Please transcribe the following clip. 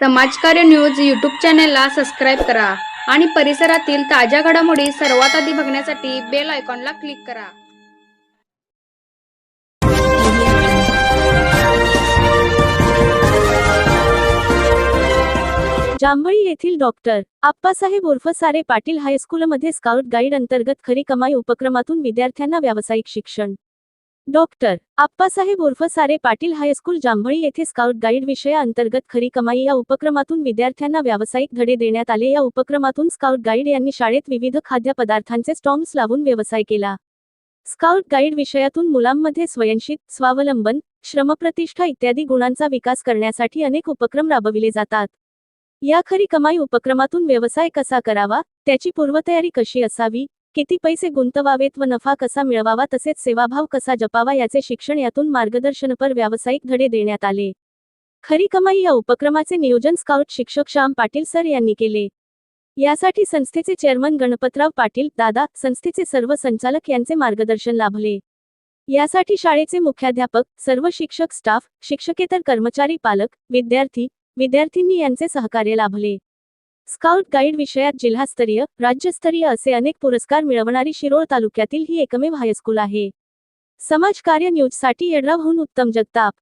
समाजकार्य news YouTube चॅनेलला subscribe करा आणि परिसरातील ताज्या घडामोडी सर्वात आधी बघण्यासाठी बेल आयकॉनला क्लिक करा. जांभळी येथील डॉक्टर आप्पासाहेब उर्फ सारे पाटील हायस्कूलमध्ये स्काउट गाईड अंतर्गत खरी कमाई उपक्रमातून विद्यार्थ्यांना व्यावसायिक शिक्षण. डॉक्टर आप्पासाहेब उर्फ सारे पाटील हायस्कूल जांभळी येथे स्काउट गाईड विषयाअंतर्गत खरी कमाई या उपक्रमातून विद्यार्थ्यांना व्यावसायिक धडे देण्यात आले. या उपक्रमातून स्काउट गाईड यांनी शाळेत विविध खाद्यपदार्थांचे स्टॉम्स लावून व्यवसाय केला. स्काउट गाईड विषयातून मुलांमध्ये स्वयंशित स्वावलंबन श्रमप्रतिष्ठा इत्यादी गुणांचा विकास करण्यासाठी अनेक उपक्रम राबविले जातात. या खरी कमाई उपक्रमातून व्यवसाय कसा करावा त्याची पूर्वतयारी कशी असावी किती पैसे गुंतवावेत व नफा कसा मिळवावा तसेच सेवाभाव कसा जपावा याचे शिक्षण यातून मार्गदर्शनपर व्यावसायिक धडे देण्यात आले. खरी कमाई या उपक्रमाचे नियोजन स्काउट शिक्षक श्याम पाटील सर यांनी केले. यासाठी संस्थेचे चेअरमन गणपतराव पाटील दादा संस्थेचे सर्व संचालक यांचे मार्गदर्शन लाभले. यासाठी शाळेचे मुख्याध्यापक सर्व शिक्षक स्टाफ शिक्षकेतर कर्मचारी पालक विद्यार्थी विद्यार्थ्यांनी यांचे सहकार्य लाभले. स्काउट गाईड विषयात जिल्हास्तरीय राज्यस्तरीय असे अनेक पुरस्कार मिळवणारी शिरोळ तालुक्यातील ही एकमेव हायस्कूल आहे. समाजकार्य न्यूजसाठी येडरावहून उत्तम जगताप.